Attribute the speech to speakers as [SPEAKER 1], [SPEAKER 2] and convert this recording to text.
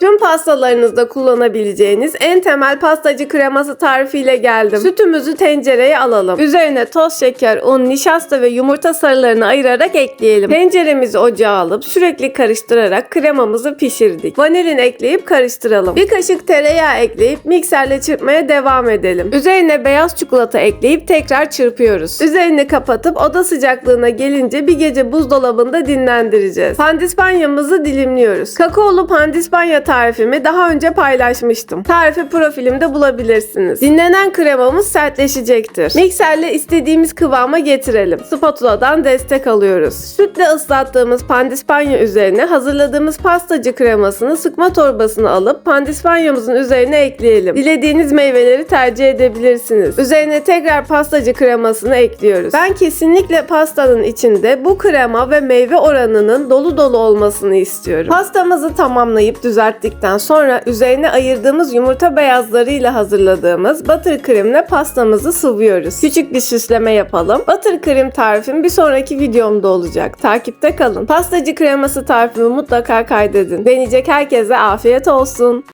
[SPEAKER 1] Tüm pastalarınızda kullanabileceğiniz en temel pastacı kreması tarifiyle geldim. Sütümüzü tencereye alalım. Üzerine toz şeker, un, nişasta ve yumurta sarılarını ayırarak ekleyelim. Tenceremizi ocağa alıp sürekli karıştırarak kremamızı pişirdik. Vanilin ekleyip karıştıralım. Bir kaşık tereyağı ekleyip mikserle çırpmaya devam edelim. Üzerine beyaz çikolata ekleyip tekrar çırpıyoruz. Üzerini kapatıp oda sıcaklığına gelince bir gece buzdolabında dinlendireceğiz. Pandispanyamızı dilimliyoruz. Kakaolu pandispanya tarifimi daha önce paylaşmıştım. Tarifi profilimde bulabilirsiniz. Dinlenen kremamız sertleşecektir. Mikserle istediğimiz kıvama getirelim. Spatula'dan destek alıyoruz. Sütle ıslattığımız pandispanya üzerine hazırladığımız pastacı kremasını sıkma torbasına alıp pandispanyamızın üzerine ekleyelim. Dilediğiniz meyveleri tercih edebilirsiniz. Üzerine tekrar pastacı kremasını ekliyoruz. Ben kesinlikle pastanın içinde bu krema ve meyve oranının dolu dolu olmasını istiyorum. Pastamızı tamamlayıp düzelttikten sonra üzerine ayırdığımız yumurta beyazlarıyla hazırladığımız buttercreamle pastamızı sıvıyoruz. Küçük bir süsleme yapalım. Buttercream tarifim bir sonraki videomda olacak. Takipte kalın. Pastacı kreması tarifimi mutlaka kaydedin. Deneyecek herkese afiyet olsun.